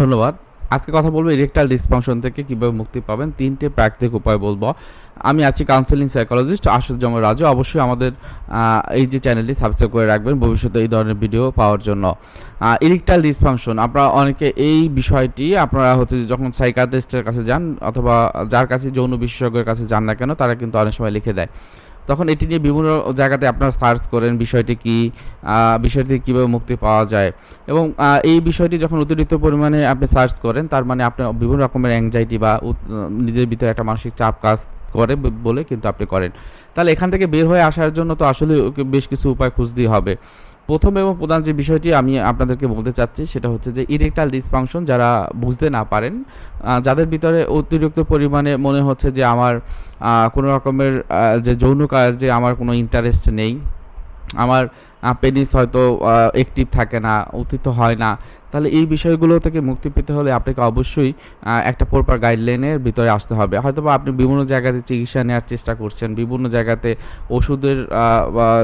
ধন্যবাদ। আজকে কথা বলব ইরেকটাইল ডিসফাংশন থেকে কীভাবে মুক্তি পাবেন। তিনটে প্রাকৃতিক উপায় বলব। আমি আছি কাউন্সেলিং সাইকোলজিস্ট আশুজ্জামান রাজু। অবশ্যই আমাদের এই যে চ্যানেলটি সাবস্ক্রাইব করে রাখবেন ভবিষ্যতে এই ধরনের ভিডিও পাওয়ার জন্য। ইরেকটাইল ডিসফাংশন আপনারা অনেকে এই বিষয়টি আপনারা হচ্ছে যখন সাইকাটিস্টের কাছে যান অথবা যার কাছে যৌন বিশেষজ্ঞের কাছে যান না কেন, তারা কিন্তু অনেক সময় লিখে দেয়। তখন এটি নিয়ে বিভিন্ন জায়গাতে আপনারা সার্চ করেন বিষয়টি কি বিষয়টি কীভাবে মুক্তি পাওয়া যায়। এবং এই বিষয়টি যখন অতিরিক্ত পরিমাণে আপনি সার্চ করেন, তার মানে আপনি বিভিন্ন রকমের অ্যাংজাইটি বা নিজের ভিতরে একটা মানসিক চাপ কাজ করে বলে কিন্তু আপনি করেন। তাহলে এখান থেকে বের হয়ে আসার জন্য তো আসলে বেশ কিছু উপায় খুঁজতেই হবে। প্রথম এবং প্রধান যে বিষয়টি আমি আপনাদেরকে বলতে চাচ্ছি, সেটা হচ্ছে যে ইরেকটাল ডিসফাংশন যারা বুঝতে না পারেন যাদের ভিতরে অতিরিক্ত পরিমাণে মনে হচ্ছে যে আমার কোনো রকমের যে যৌন কার্যে আমার কোনো ইন্টারেস্ট নেই, আমার পেনিস হয়তো অ্যাক্টিভ থাকে না অতীত হয় না। তাহলে এই বিষয়গুলো থেকে মুক্তি পেতে হলে আপনাকে অবশ্যই একটা প্রপার গাইডলাইনের ভিতরে আসতে হবে। হয়তো বা আপনি বিভিন্ন জায়গাতে চিকিৎসা নেওয়ার চেষ্টা করছেন, বিভিন্ন জায়গাতে ওষুধের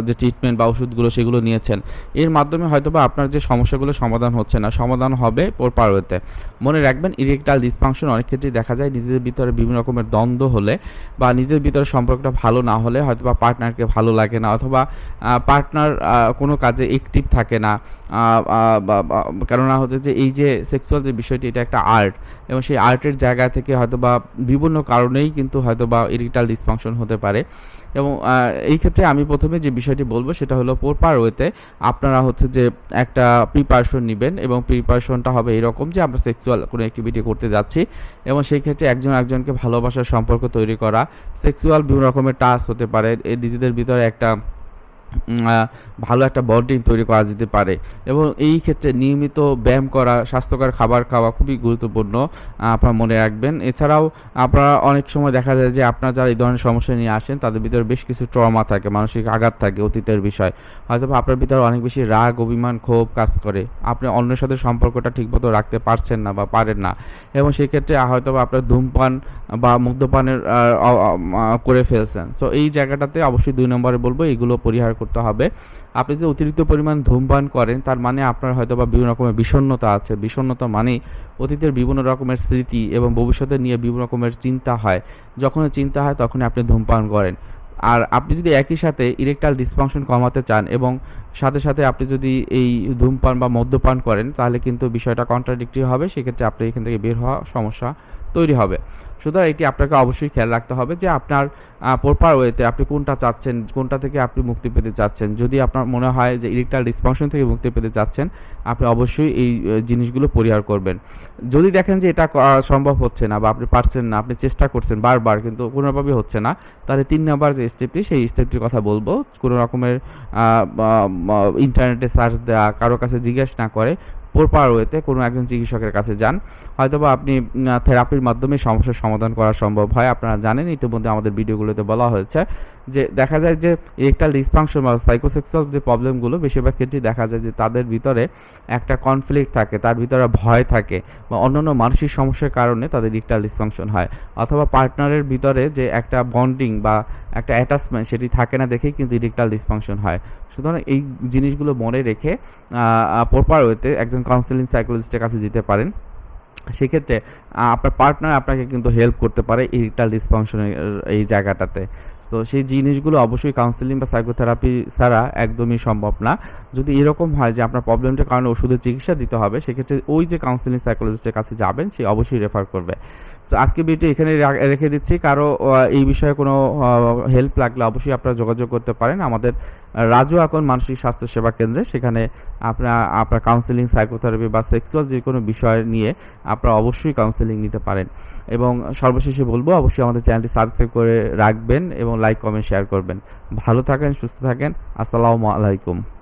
যে ট্রিটমেন্ট বা ওষুধগুলো সেগুলো নিয়েছেন। এর মাধ্যমে হয়তো বা আপনার যে সমস্যাগুলো সমাধান হচ্ছে না, সমাধান হবে প্রপার ওয়েতে মনে রাখবেন ইরেকটাইল ডিসফাংশন অনেক ক্ষেত্রেই দেখা যায়, নিজেদের ভিতরে বিভিন্ন রকমের দ্বন্দ্ব হলে বা নিজেদের ভিতরে সম্পর্কটা ভালো না হলে হয়তো বা পার্টনারকে ভালো লাগে না, অথবা পার্টনার কোনো কাজে অ্যাক্টিভ থাকে না। কেননা হচ্ছে যে এই যে সেক্সুয়াল যে বিষয়টি, এটা একটা আর্ট এবং সেই আর্টের জায়গা থেকে হয়তো বা বিভিন্ন কারণেই কিন্তু হয়তো বা ইরিটাল ডিসফাংশন হতে পারে। এবং এই ক্ষেত্রে আমি প্রথমে যে বিষয়টি বলব, সেটা হলো প্রপার ওয়েতে আপনারা হচ্ছে যে একটা প্রিপারেশন নেবেন এবং প্রিপারেশনটা হবে এরকম যে আমরা সেক্সুয়াল কোনো অ্যাক্টিভিটি করতে যাচ্ছি এবং সেই ক্ষেত্রে একজন একজনকে ভালোবাসার সম্পর্ক তৈরি করা। সেক্সুয়াল বিভিন্ন রকমের টাচ হতে পারে, এ নিজেদের ভিতরে একটা ভালো একটা বন্ডিং তৈরি করা যেতে পারে। এবং এই ক্ষেত্রে নিয়মিত ব্যায়াম করা, স্বাস্থ্যকর খাবার খাওয়া খুবই গুরুত্বপূর্ণ আপনারা মনে রাখবেন। এছাড়াও আপনারা অনেক সময় দেখা যায় যে আপনারা যারা এই ধরনের সমস্যা নিয়ে আসেন, তাদের ভিতরে বেশ কিছু ট্রমা থাকে, মানসিক আঘাত থাকে অতীতের বিষয়। হয়তো আপনার ভিতরে অনেক বেশি রাগ, অভিমান, ক্ষোভ কাজ করে। আপনি অন্যের সাথে সম্পর্কটা ঠিকমতো রাখতে পারছেন না বা পারেন না। এবং সেই ক্ষেত্রে হয়তো আপনার ধূমপান বা মদ্যপানের করে ফেলছেন। সো এই জায়গাটাতে অবশ্যই দুই নম্বরে বলব, এগুলো পরিহার করতে হবে। আপনি যদি অতিরিক্ত পরিমাণ ধূমপান করেন, তার মানে আপনার হয়তো বা বিভিন্ন রকমের বিষণ্ণতা আছে। বিষণ্ণতা মানে অতীতের বিভিন্ন রকমের স্মৃতি এবং ভবিষ্যতে নিয়ে বিভিন্ন রকমের চিন্তা হয়। যখন চিন্তা হয়, তখনই আপনি ধূমপান করেন। আর আপনি যদি একই সাথে ইরেকটাল ডিসফাংশন কমাতে চান এবং সাথে সাথে আপনি যদি এই ধূমপান বা মদ্যপান করেন, তাহলে কিন্তু বিষয়টা কন্ট্রাডিক্টরি হবে। সেক্ষেত্রে আপনি এখান থেকে বের হওয়া সমস্যা তৈরি হবে। সুতরাং এটি আপনাকে অবশ্যই খেয়াল রাখতে হবে যে আপনার প্রপার ওয়েতে আপনি কোনটা চাচ্ছেন, কোনটা থেকে আপনি মুক্তি পেতে চাচ্ছেন। যদি আপনার মনে হয় যে ইলেকট্রাল ডিসফাংশন থেকে মুক্তি পেতে চাচ্ছেন, আপনি অবশ্যই এই জিনিসগুলো পরিহার করবেন। যদি দেখেন যে এটা সম্ভব হচ্ছে না বা আপনি পারছেন না, আপনি চেষ্টা করছেন বারবার, কিন্তু কোনোভাবেই হচ্ছে না, তাহলে তিন নাম্বার যে স্টেপটি সেই স্টেপটির কথা বলব। কোনো রকমের ইন্টারনেটে সার্চ দেওয়া কারও কাছে জিজ্ঞেস না করে প্রপার ওয়েতে কোনো একজন চিকিৎসকের কাছে যান। হয়তোবা আপনি থেরাপির মাধ্যমে সমস্যার সমাধান করা সম্ভব হয়। আপনারা জানেন, ইতিমধ্যে আমাদের ভিডিওগুলোতে বলা হয়েছে যে, দেখা যায় যে ইরেকটাল ডিসফাংশন বা সাইকোসেক্সুয়াল যে প্রবলেমগুলো বেশিরভাগ ক্ষেত্রেই দেখা যায় যে, তাদের ভিতরে একটা কনফ্লিক্ট থাকে, তার ভিতরে ভয় থাকে বা অন্যান্য মানসিক সমস্যার কারণে তাদের ইরেকটাল ডিসফাংশন হয়। অথবা পার্টনারের ভিতরে যে একটা বন্ডিং বা একটা অ্যাটাচমেন্ট সেটি থাকে না দেখেই কিন্তু ইরেকটাল ডিসফাংশন হয়। সুতরাং এই জিনিসগুলো মনে রেখে প্রপার ওয়েতে একজন কাউন্সিলিং সাইকোলজিস্টের কাছে যেতে পারেন। সেক্ষেত্রে আপনার পার্টনার আপনাকে কিন্তু হেল্প করতে পারে ইরিটাল ডিসফাংশনের এই জায়গাটাতে। তো সেই জিনিসগুলো অবশ্যই কাউন্সিলিং বা সাইকোথেরাপি ছাড়া একদমই সম্ভব না। যদি এরকম হয় যে আপনার প্রবলেমটার কারণে ওষুধের চিকিৎসা দিতে হবে, সেক্ষেত্রে ওই যে কাউন্সিলিং সাইকোলজিস্টের কাছে যাবেন, সে অবশ্যই রেফার করবে। তো আজকে ভিডিও এখানে রেখে দিচ্ছি। কারও এই বিষয়ে কোনো হেল্প লাগলে অবশ্যই আপনারা যোগাযোগ করতে পারেন। আমাদের রাজু এখন মানসিক স্বাস্থ্য সেবা কেন্দ্রে। সেখানে আপনার আপনার কাউন্সিলিং সাইকোথেরাপি বা সেক্সুয়াল যে কোনো বিষয় নিয়ে আপনারা অবশ্যই কাউন্সিলিং নিতে পারেন। এবং সর্বশেষে বলব, অবশ্যই আমাদের চ্যানেলটি সাবস্ক্রাইব করে রাখবেন এবং লাইক কমেন্ট শেয়ার করবেন। ভালো থাকেন, সুস্থ থাকেন। আসসালামু আলাইকুম।